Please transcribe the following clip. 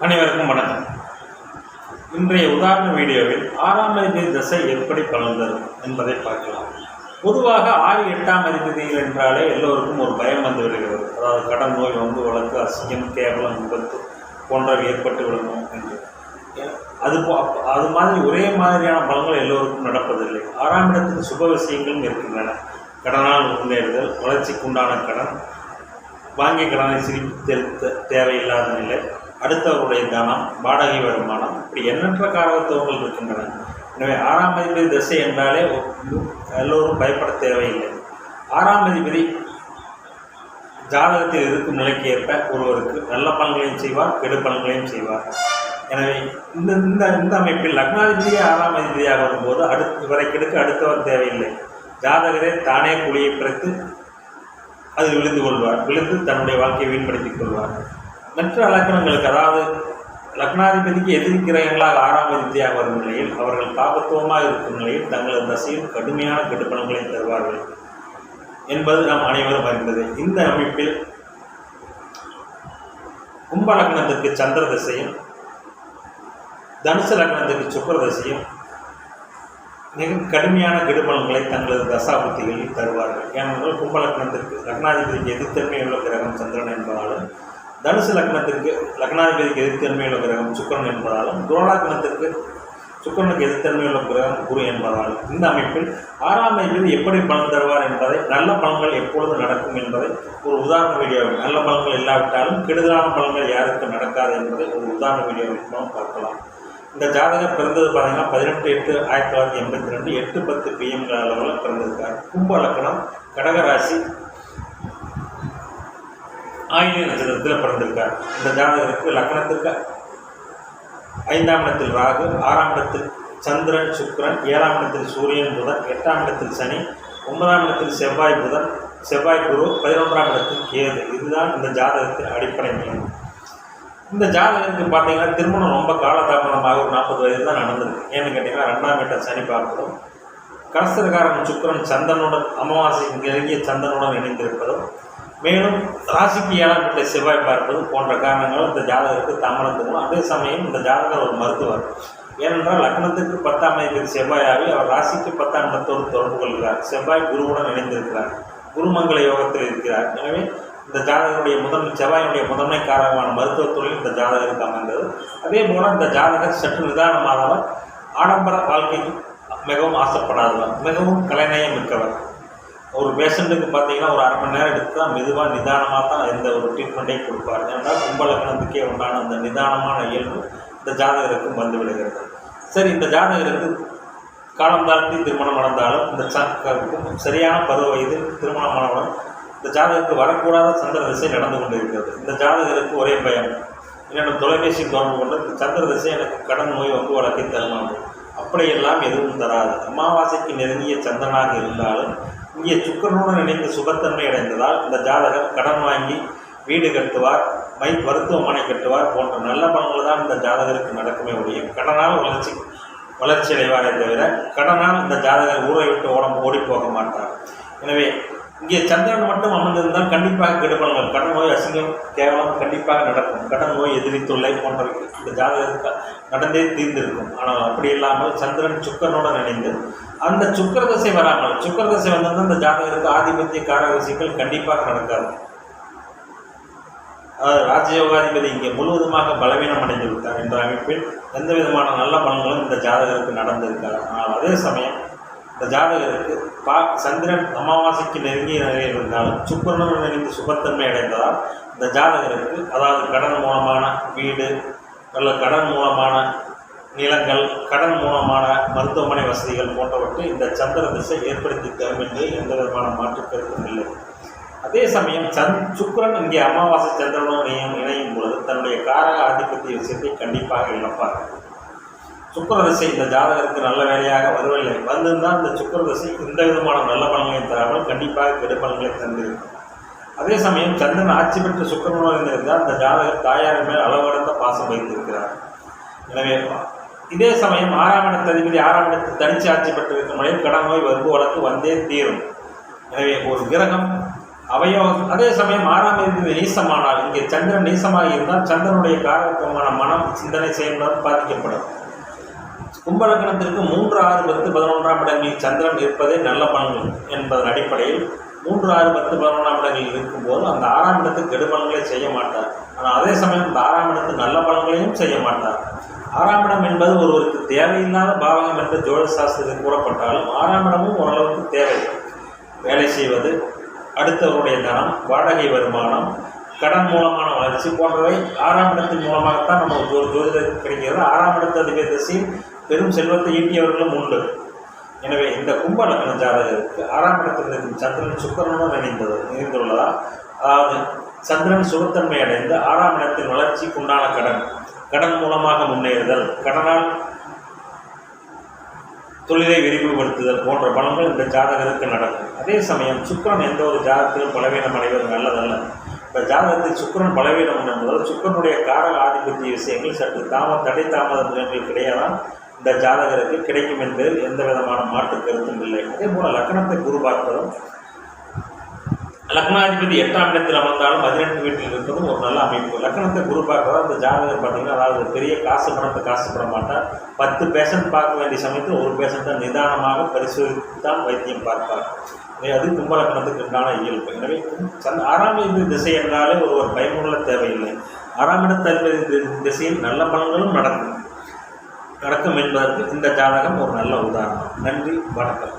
அனைவருக்கும் வணக்கம். இன்றைய உதாரண வீடியோவில் ஆறாம் அதிபதி தசை எப்படி பலன் என்பதை பார்க்கலாம். பொதுவாக ஆறு எட்டாம் அதிபதிகள் என்றாலே எல்லோருக்கும் ஒரு பயம் வந்து விடுகிறது. அதாவது கடன் நோய் வந்து வழக்கு அசிங்கம் கேவலம் விபத்து போன்றவை ஏற்பட்டு விடணும் என்று. அது போ- அது மாதிரி ஒரே மாதிரியான பலங்கள் எல்லோருக்கும் நடப்பதில்லை. ஆறாம் இடத்துக்கு சுப விஷயங்களும் இருக்கின்றன. கடனால் முன்னேறுதல் வளர்ச்சிக்குண்டான கடன் வாங்கிய கடனை சிரிப்பு தேவையில்லாத நிலை அடுத்தவருடைய தனம் வாடகை வருமானம் இப்படி எண்ணற்ற காரகத்துவங்கள் இருக்கின்றன. எனவே ஆறாம் அதிபதி திசை என்றாலே எல்லோரும் பயப்பட தேவையில்லை. ஆறாம் அதிபதி ஜாதகத்தில் இருக்கும் நிலைக்கு ஏற்ப ஒருவருக்கு நல்ல பலன்களையும் செய்வார் கெடு பலன்களையும் செய்வார். எனவே இந்த இந்த இந்த அமைப்பில் லக்னாதிபதியே ஆறாம் அதிபதியாக வரும்போது அடுத்து இவரை கெடுக்க அடுத்தவர் தேவையில்லை. ஜாதகரே தானே குழியை பிறத்து அதில் விழுந்து கொள்வார். விழுந்து தன்னுடைய வாழ்க்கையை வீண்படுத்திக் கொள்வார். மற்ற லக்னங்களுக்கு அதாவது லக்னாதிபதிக்கு எதிரி கிரகங்களாக ஆறாம் வித்தியாக வரும் நிலையில் அவர்கள் தாபத்துவமாக இருக்கும் நிலையில் தங்களது தசையில் கடுமையான கெடுப்பணங்களை தருவார்கள் என்பது நாம் அனைவரும் அறிந்தது. இந்த அமைப்பில் கும்ப லக்னத்திற்கு சந்திர திசையும் தனுசு லக்னத்துக்கு சுக்கர திசையும் மிக கடுமையான கெடுபலன்களை தங்களது தசாபுத்திகளில் தருவார்கள். ஏனென்றால் கும்ப லக்னத்திற்கு லக்னாதிபதிக்கு எதிர்த்தன்மை உள்ள கிரகம் சந்திரன் என்பதாலும் தனுசு லக்னத்திற்கு லக்னாதிபதிக்கு எதிர்த்தன்மை உள்ள கிரகம் சுக்கரன் என்பதாலும் துரோலாக்னத்திற்கு சுக்கரனுக்கு எதிர்த்தன்மை உள்ள கிரகம் குரு என்பதாலும் இந்த அமைப்பில் ஆறாம் அதிபதி எப்படி பலன் தருவார் என்பதை நல்ல பலன்கள் எப்பொழுது நடக்கும் என்பதை ஒரு உதாரண வீடியோவில் நல்ல பலன்கள் இல்லாவிட்டாலும் கெடுதலான பலன்கள் யாருக்கு நடக்காது என்பதை ஒரு உதாரண வீடியோவின் மூலம் பார்க்கலாம். இந்த ஜாதகம் பிறந்தது பார்த்தீங்கன்னா பதினெட்டு எட்டு ஆயிரத்தி தொள்ளாயிரத்தி எண்பத்தி ரெண்டு எட்டு பத்து பிஎம்ங்கிற அளவில் பிறந்திருக்கார். கும்ப லக்கணம் கடகராசி ஆயுள நட்சத்திரத்தில் பிறந்திருக்கார். இந்த ஜாதகருக்கு லக்னத்திற்கு ஐந்தாம் இடத்தில் ராகு ஆறாம் இடத்தில் சந்திரன் சுக்ரன் ஏழாம் இடத்தில் சூரியன் புதன் எட்டாம் இடத்தில் சனி ஒன்பதாம் இடத்தில் செவ்வாய் புதன் செவ்வாய் குரு பதினொன்றாம் இடத்தில் கேது. இதுதான் இந்த ஜாதகத்தின் அடிப்படை நிலை இந்த ஜாதகத்துக்கு பார்த்தீங்கன்னா திருமணம் ரொம்ப காலதாமதமாக ஒரு நாற்பது வயது தான் நடந்திருக்கு. ஏன்னு கேட்டிங்கன்னா ரெண்டாம் வீட்டை சனி பார்ப்பதும் கலசரகாரன் சுக்கரன் சந்தனுடன் அமாவாசை நெருங்கிய சந்தனுடன் இணைந்திருப்பதும் மேலும் ராசிக்கு ஏழாம் வீட்டை செவ்வாய் பார்ப்பது போன்ற காரணங்களும் இந்த ஜாதகருக்கு தாமதத்துக்கும் அதே சமயம் இந்த ஜாதகர் ஒரு மருத்துவர். ஏனென்றால் லக்னத்துக்கு பத்தாம் அதிபதி செவ்வாயாகி அவர் ராசிக்கு பத்தாம் இடத்தோடு தொடர்பு கொள்கிறார். செவ்வாய் குருவுடன் இணைந்திருக்கிறார். குருமங்கல யோகத்தில் இருக்கிறார். எனவே இந்த ஜாதகருடைய முதன்மை செவ்வாயினுடைய முதன்மை காரணமான மருத்துவத் தொழில் இந்த ஜாதகருக்கு அமைந்தது. அதே போல இந்த ஜாதகர் சற்று நிதானமானவர் ஆடம்பர வாழ்க்கைக்கு மிகவும் ஆசைப்படாதவர் மிகவும் கலைநயம் மிக்கவர். ஒரு பேஷண்ட்டுக்கு பார்த்தீங்கன்னா ஒரு அரை மணி நேரம் எடுத்து தான் மெதுவாக நிதானமாக தான் எந்த ஒரு ட்ரீட்மெண்ட்டையும் கொடுப்பார். ஏன்னா கும்பலக்கணத்துக்கே உண்டான அந்த நிதானமான இயல்பு இந்த ஜாதகருக்கும் வந்து விடுகிறது. சரி இந்த ஜாதகருக்கு காலம் தாழ்த்தி திருமணம் நடந்தாலும் இந்த ச- சரியான பருவ வயதில் திருமணமானவன் இந்த ஜாதகருக்கு வரக்கூடாத சந்திர திசை நடந்து கொண்டிருக்கிறது. இந்த ஜாதகருக்கு ஒரே பயம். என்னோட தொலைபேசி தொடர்பு கொண்டு இந்த சந்திர திசை எனக்கு கடன் நோய் வந்து வழக்கை தருமாறு அப்படியெல்லாம் எதுவும் தராது. அமாவாசைக்கு நெருங்கிய சந்திரனாக இருந்தாலும் இங்கே சுக்கரனுடன் இணைந்து சுபத்தன்மை அடைந்ததால் இந்த ஜாதகர் கடன் வாங்கி வீடு கட்டுவார் மை மருத்துவமனை கட்டுவார் போன்ற நல்ல பலன்கள் தான் இந்த ஜாதகருக்கு நடக்குமே ஒழிய கடனால் வளர்ச்சி வளர்ச்சி அடைவாரே தவிர கடனால் இந்த ஜாதகர் ஊரை விட்டு ஓடம் ஓடி போக மாட்டார். எனவே இங்கே சந்திரன் மட்டும் அமர்ந்திருந்தால் கண்டிப்பாக கெடுபலங்கள் கடன் நோய் அசிங்கம் கேவலம் கண்டிப்பாக நடக்கும். கடன் நோய் எதிரி தொல்லை போன்றவை இந்த ஜாதகத்துக்கு நடந்தே தீர்ந்திருக்கும். ஆனால் அப்படி இல்லாமல் சந்திரன் சுக்கரனுடன் இணைந்து அந்த சுக்கர தசை வராமல் சுக்கர தசை வந்திருந்தால் இந்த ஜாதகருக்கு ஆதிபத்திய காரக விஷயங்கள் கண்டிப்பாக நடக்காது. அதாவது ராஜயோகாதிபதி இங்கே முழுவதுமாக பலவீனம் அடைந்து விட்டார் என்ற அமைப்பில் எந்த விதமான நல்ல பலன்களும் இந்த ஜாதகருக்கு நடந்திருக்காது. ஆனால் அதே சமயம் இந்த ஜாதகருக்கு பா சந்திரன் அமாவாசைக்கு நெருங்கிய நிலையில் இருந்தாலும் சுக்கரனுடன் இணைந்து சுபத்தன்மை அடைந்ததால் இந்த ஜாதகருக்கு அதாவது கடன் மூலமான வீடு அல்ல கடன் மூலமான நிலங்கள் கடன் மூலமான மருத்துவமனை வசதிகள் போன்றவற்றை இந்த சந்திர திசை ஏற்படுத்தி தரும் என்று எந்த விதமான மாற்றுக்கருத்தும் இல்லை. அதே சமயம் சந் சுக்கிரன் இங்கே அமாவாசை சந்திரனும் இணையும் இணையும் பொழுது தன்னுடைய காரக ஆதிபத்திய விஷயத்தை கண்டிப்பாக இழப்பார். சுக்கர திசை இந்த ஜாதகருக்கு நல்ல வேலையாக வருவதில்லை. வந்திருந்தால் இந்த சுக்கிர திசை எந்த விதமான நல்ல பலன்களை தராமல் கண்டிப்பாக கெடுபலன்களை தந்திருக்கும். அதே சமயம் சந்திரன் ஆட்சி பெற்ற சுக்கிரனுடன் இருந்திருந்தால் அந்த ஜாதகர் தாயாரின் மேல் அளவடந்த பாசம் வைத்திருக்கிறார். எனவே இதே சமயம் ஆறாம் இடத்து அதிபதி ஆறாம் இடத்தில் தனிச்சு ஆட்சி பெற்றிருக்கும் நிலையில் கடன் நோய் வருபு வழக்கு வந்தே தீரும். எனவே ஒரு கிரகம் அவயோகம் அதே சமயம் ஆறாம் இருந்து நீசமானால் இங்கே சந்திரன் நீசமாக இருந்தால் சந்திரனுடைய காரகமான மனம் சிந்தனை செயல்பாடு பாதிக்கப்படும். கும்பலக்கணத்திற்கு மூன்று ஆறு பத்து பதினொன்றாம் இடங்களில் சந்திரன் இருப்பதே நல்ல பலன்கள் என்பதன் அடிப்படையில் மூன்று ஆறு பத்து பதினொன்றாம் இடங்களில் இருக்கும்போது அந்த ஆறாம் இடத்துக்கு கெடுபலன்களை செய்ய மாட்டார். ஆனால் அதே சமயம் இந்த ஆறாம் இடத்துக்கு நல்ல பலன்களையும் செய்ய மாட்டார். ஆறாம் இடம் என்பது ஒருவருக்கு தேவையில்லாத பாவகம் என்று ஜோழ சாஸ்திரத்தில் கூறப்பட்டாலும் ஆறாம் இடமும் ஓரளவுக்கு தேவை. வேலை செய்வது அடுத்தவருடைய தனம் வாடகை வருமானம் கடன் மூலமான வளர்ச்சி போன்றவை ஆறாம் இடத்தின் மூலமாகத்தான் நம்ம ஒரு ஜோதிடர் கிடைக்கிறது. ஆறாம் இடத்து அதிபர் திசையில் பெரும் செல்வத்தை ஈட்டியவர்களும் உண்டு. எனவே இந்த கும்ப லக்ன ஜாதகருக்கு ஆறாம் இடத்தில் இருக்கும் சந்திரன் சுக்கரனுடன் இணைந்தது இணைந்துள்ளதால் அதாவது சந்திரன் சுகத்தன்மை அடைந்து ஆறாம் இடத்தின் வளர்ச்சிக்குண்டான கடன். கடன் மூலமாக முன்னேறுதல் கடனால் தொழிலை விரிவுபடுத்துதல் போன்ற பலன்கள் இந்த ஜாதகருக்கு நடக்கும். அதே சமயம் சுக்கரன் எந்த ஒரு ஜாதகத்திலும் பலவீனம் அடைவது நல்லதல்ல. இந்த ஜாதகத்தில் சுக்கிரன் பலவீனம் என்பதால் சுக்கிரனுடைய காரக ஆதிபத்திய விஷயங்கள் சற்று தாம தடை தாமத நிலங்கள் கிடையாதான் இந்த ஜாதகருக்கு கிடைக்கும் என்பதில் எந்த விதமான மாற்று கருத்தும் இல்லை. அதே போல் லக்னத்தை குரு பார்ப்பதும் லக்னாதிபதி எட்டாம் இடத்தில் அமர்ந்தாலும் பதினெட்டு வீட்டில் இருப்பதும் ஒரு நல்ல அமைப்பு. லக்னத்தை குரு பார்க்கறதா அந்த ஜாதகம் பார்த்தீங்கன்னா அதாவது பெரிய காசு பணத்தை காசுப்பட மாட்டார். பத்து பேஷண்ட் பார்க்க வேண்டிய சமயத்தில் ஒரு பேஷண்ட்டை நிதானமாக பரிசோதித்து தான் வைத்தியம் பார்ப்பார். அது கும்பலக்கணத்துக்கு உண்டான இயல்பு. எனவே சந்த ஆறாம் இது திசை என்றாலே ஒரு பயமுள்ள தேவையில்லை. ஆறாம் இடத்ததிபதி திசையில் நல்ல பலன்களும் நடக்கும். நடக்கும் என்பதற்கு இந்த ஜாதகம் ஒரு நல்ல உதாரணம். நன்றி வணக்கம்.